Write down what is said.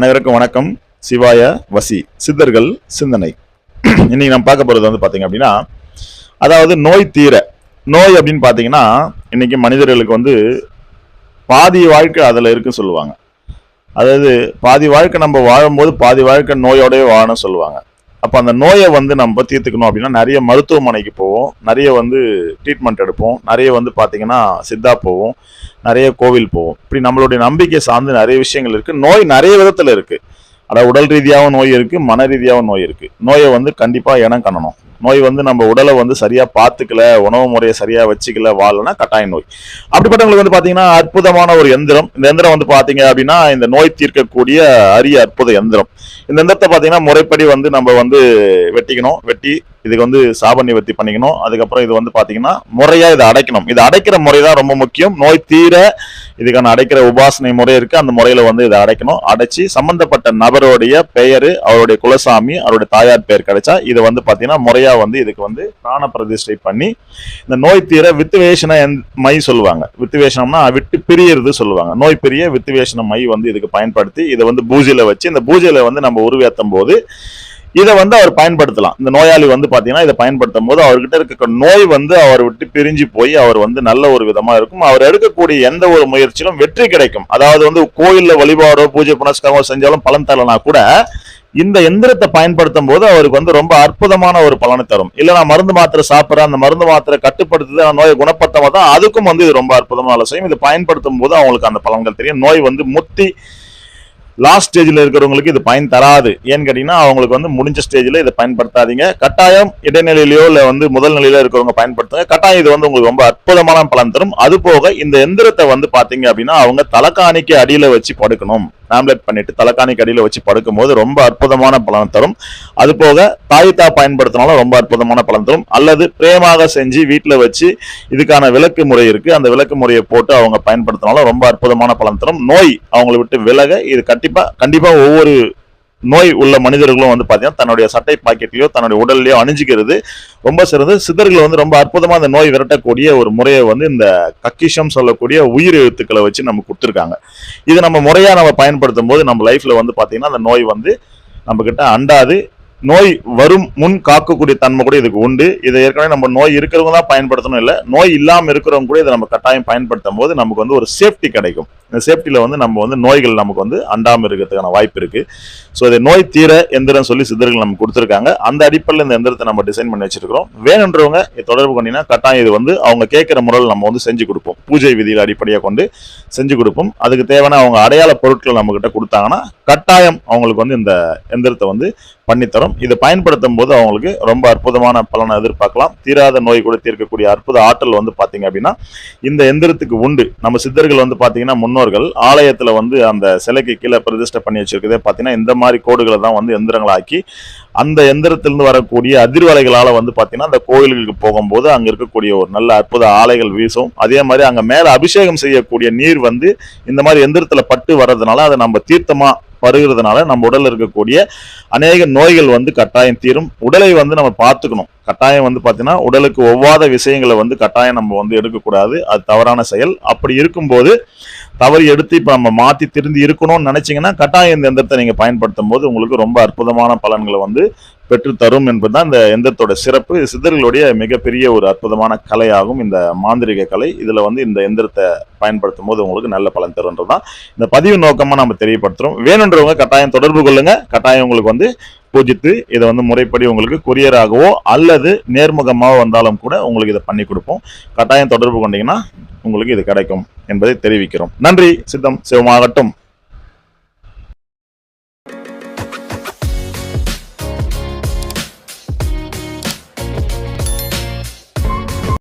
அனைவருக்கும் வணக்கம். சிவாய வசி சித்தர்கள் சிந்தனை. இன்னைக்கு நம்ம பார்க்க போறது வந்து பாத்தீங்க அப்படின்னா அதாவது நோய் தீர நோய் அப்படின்னு பாத்தீங்கன்னா இன்னைக்கு மனிதர்களுக்கு வந்து பாதி வாழ்க்கை அதுல இருக்குன்னு சொல்லுவாங்க. அதாவது பாதி வாழ்க்கை நம்ம வாழும்போது பாதி வாழ்க்கை நோயோடவே வாழணும்னு சொல்லுவாங்க. அப்போ அந்த நோயை வந்து நம்ம தீர்த்துக்கணும் அப்படின்னா நிறைய மருத்துவமனைக்கு போவோம். நிறைய வந்து ட்ரீட்மெண்ட் எடுப்போம். நிறைய வந்து பார்த்தீங்கன்னா சித்தா போவோம். நிறைய கோவில் போவோம். இப்படி நம்மளுடைய நம்பிக்கை சார்ந்து நிறைய விஷயங்கள் இருக்குது நோய் நிறைய விதத்தில் இருக்குது அதாவது உடல் ரீதியாகவும் நோய் இருக்குது மன ரீதியாகவும் நோய் இருக்குது நோயை வந்து கண்டிப்பாக இனம் காணணும் நோய் வந்து நம்ம உடலை வந்து சரியாக பார்த்துக்கல உணவு முறையை சரியாக வச்சுக்கல வாழனா கட்டாய நோய். அப்படிப்பட்டவங்களுக்கு வந்து பார்த்தீங்கன்னா அற்புதமான ஒரு எந்திரம். இந்த எந்திரம் வந்து பார்த்தீங்க அப்படின்னா இந்த நோய் தீர்க்கக்கூடிய அரிய அற்புத எந்திரம். இந்த எந்திரத்தை பார்த்தீங்கன்னா முறைப்படி வந்து நம்ம வந்து வெட்டிக்கணும். வெட்டி இதுக்கு வந்து சாப நிவர்த்தி பண்ணிக்கணும். அதுக்கப்புறம் இது வந்து பாத்தீங்கன்னா முறையா இதை அடைக்கணும். இது அடைக்கிற முறை தான் ரொம்ப முக்கியம். நோய் தீர இதுக்கான அடைக்கிற உபாசனை முறை இருக்கு. அந்த முறையில வந்து இதை அடைக்கணும். அடைச்சு சம்பந்தப்பட்ட நபருடைய பெயர் அவருடைய குலசாமி அவருடைய தாயார் பெயர் கிடைச்சா இது வந்து பாத்தீங்கன்னா முறையா வந்து இதுக்கு வந்து பிராண பிரதிஷ்டை பண்ணி இந்த நோய் தீர வித்துவேஷன எந்- மை சொல்லுவாங்க. வித்துவேஷனம்னா விட்டு பிரியறது சொல்லுவாங்க. நோய் பிரிய வித்துவேஷன மை வந்து இதுக்கு பயன்படுத்தி இதை வந்து பூஜையில வச்சு இந்த பூஜையில வந்து நம்ம உருவேற்றும் போது இதை வந்து அவர் பயன்படுத்தலாம். இந்த நோயாளி வந்து பாத்தீங்கன்னா இதை பயன்படுத்தும் போது அவர்கிட்ட இருக்க நோய் வந்து அவர் விட்டு பிரிஞ்சு போய் அவர் வந்து நல்ல ஒரு விதமா இருக்கும். அவர் எடுக்கக்கூடிய எந்த ஒரு முயற்சியிலும் வெற்றி கிடைக்கும். அதாவது வந்து கோயில்ல வழிபாடோ பூஜை புனஸ்காரமோ செஞ்சாலும் பலன் தரலனா கூட இந்த எந்திரத்தை பயன்படுத்தும் போது அவருக்கு வந்து ரொம்ப அற்புதமான ஒரு பலனை தரும். இல்ல நான் மருந்து மாத்திரை சாப்பிட்றேன் அந்த மருந்து மாத்திரை கட்டுப்படுத்துது அந்த நோயை குணப்படுத்த தான் அதுக்கும் வந்து இது ரொம்ப அற்புதமான செய்யும் இது பயன்படுத்தும் போது அவங்களுக்கு அந்த பலன்கள் தெரியும். நோய் வந்து முத்தி லாஸ்ட் ஸ்டேஜில் இருக்கிறவங்களுக்கு இது பயன் தராது. ஏன்னு கேட்டீங்கன்னா அவங்களுக்கு வந்து முடிஞ்ச ஸ்டேஜில் இதை பயன்படுத்தாதீங்க. கட்டாயம் இடைநிலையிலையோ இல்லை வந்து முதல் நிலையில இருக்கிறவங்க பயன்படுத்துங்க. கட்டாயம் இது வந்து உங்களுக்கு ரொம்ப அற்புதமான பலன் தரும். அது போக இந்த எந்திரத்தை வந்து பார்த்தீங்க அப்படின்னா அவங்க தலைக்காணிக்கு அடியில் வச்சு படுக்கணும். ஆம்லெட் பண்ணிட்டு தலைக்காணி கடியில் வச்சு படுக்கும் போது ரொம்ப அற்புதமான பலன் தரும். அது போக தாய்த்தா பயன்படுத்தினாலும் ரொம்ப அற்புதமான பலன் தரும். அல்லது பிரேமாக செஞ்சு வீட்டில் வச்சு இதுக்கான விளக்கு முறை இருக்கு. அந்த விளக்கு முறையை போட்டு அவங்க பயன்படுத்தினாலும் ரொம்ப அற்புதமான பலன் தரும். நோய் அவங்களை விட்டு விலக இது கண்டிப்பா கண்டிப்பா ஒவ்வொரு நோய் உள்ள மனிதர்களும் வந்து பாத்தீங்கன்னா தன்னுடைய சட்டை பாக்கெட்லயோ தன்னுடைய உடல்லயோ அணிஞ்சுக்கிறது ரொம்ப சிறந்து சித்தர்கள் வந்து ரொம்ப அற்புதமா அந்த நோய் விரட்டக்கூடிய ஒரு முறையை வந்து இந்த கக்கிஷம் சொல்லக்கூடிய உயிர் எழுத்துக்களை வச்சு நமக்கு கொடுத்துருக்காங்க. இது நம்ம முறையா நம்ம பயன்படுத்தும் போது நம்ம லைஃப்ல வந்து பாத்தீங்கன்னா அந்த நோய் வந்து நம்ம கிட்ட அண்டாது. நோய் வரும் முன் காக்கக்கூடிய தன்மை கூட இதுக்கு உண்டு. இதை ஏற்கனவே நம்ம நோய் இருக்கிறவங்க தான் பயன்படுத்தணும் இல்லை? நோய் இல்லாமல் இருக்கிறவங்க கூட இதை நம்ம கட்டாயம் பயன்படுத்தும் போது நமக்கு வந்து ஒரு சேஃப்டி கிடைக்கும். இந்த சேஃப்டியில் வந்து நம்ம வந்து நோய்கள் நமக்கு வந்து அண்டாமல் இருக்கிறதுக்கான வாய்ப்பு இருக்குது ஸோ இதை நோய் தீர எந்திரம் சொல்லி சித்தர்கள் நமக்கு கொடுத்துருக்காங்க. அந்த அடிப்படையில் இந்த எந்திரத்தை நம்ம டிசைன் பண்ணி வச்சிருக்கிறோம். வேணுன்றவங்க இதை தொடர்பு கொண்டீங்கன்னா கட்டாயம் இது வந்து அவங்க கேட்குற முறையில் நம்ம வந்து செஞ்சு கொடுப்போம். பூஜை விதியில் அடிப்படையாக கொண்டு செஞ்சு கொடுப்போம். அதுக்கு தேவையான அவங்க அடையாள பொருட்கள் நம்மக்கிட்ட கொடுத்தாங்கன்னா கட்டாயம் அவங்களுக்கு வந்து இந்த எந்திரத்தை வந்து பண்ணித்தரும். இதை பயன்படுத்தும் போது அவங்களுக்கு ரொம்ப அற்புதமான பலனை எதிர்பார்க்கலாம். தீராத நோய் கூட தீர்க்கக்கூடிய அற்புத ஆற்றல் வந்து பார்த்தீங்க அப்படின்னா இந்த எந்திரத்துக்கு உண்டு. நம்ம சித்தர்கள் வந்து பார்த்தீங்கன்னா முன்னோர்கள் ஆலயத்தில் வந்து அந்த சிலைக்கு கீழே பிரதிஷ்டை பண்ணி வச்சிருக்கதே பார்த்தீங்கன்னா இந்த மாதிரி கோடுகளை தான் வந்து எந்திரங்களாக்கி அந்த எந்திரத்திலிருந்து வரக்கூடிய அதிர்வலைகளால் வந்து பார்த்தீங்கன்னா அந்த கோயில்களுக்கு போகும்போது அங்கே இருக்கக்கூடிய ஒரு நல்ல அற்புத ஆலைகள் வீசும். அதே மாதிரி அங்கே மேலே அபிஷேகம் செய்யக்கூடிய நீர் வந்து இந்த மாதிரி எந்திரத்தில் பட்டு வர்றதுனால அதை நம்ம தீர்த்தமாக பருகிறதுனால நம்ம உடல்ல இருக்கக்கூடிய அநேக நோய்கள் வந்து கட்டாயம் தீரும். உடலை வந்து நம்ம பார்த்துக்கணும். கட்டாயம் வந்து பார்த்தீங்கன்னா உடலுக்கு ஒவ்வாத விஷயங்களை வந்து கட்டாயம் நம்ம வந்து எடுக்கக்கூடாது. அது தவறான செயல். அப்படி இருக்கும்போது தவறு எடுத்து இப்போ நம்ம மாற்றி திருந்தி இருக்கணும்னு நினச்சிங்கன்னா கட்டாயம் இந்த எந்திரத்தை நீங்கள் பயன்படுத்தும் போது உங்களுக்கு ரொம்ப அற்புதமான பலன்களை வந்து பெற்றுத்தரும் என்பதுதான் இந்த எந்திரத்தோட சிறப்பு. இது சித்தர்களுடைய மிகப்பெரிய ஒரு அற்புதமான கலையாகும் இந்த மாந்திரிக கலை இதில் வந்து இந்த எந்திரத்தை பயன்படுத்தும் போது உங்களுக்கு நல்ல பலன் தருன்றதுதான் இந்த பதிவு நோக்கமாக நம்ம தெரியப்படுத்துகிறோம் வேணுன்றவங்க கட்டாயம் தொடர்பு கொள்ளுங்கள் கட்டாயம் உங்களுக்கு வந்து பூஜித்து இதை வந்து முறைப்படி உங்களுக்கு கொரியராகவோ அல்லது நேர்முகமாக வந்தாலும் கூட உங்களுக்கு இதை பண்ணி கொடுப்போம். கட்டாயம் தொடர்பு கொண்டீங்கன்னா உங்களுக்கு இது கிடைக்கும் என்பதை தெரிவிக்கிறோம். நன்றி. சித்தம் சிவமாகட்டும்.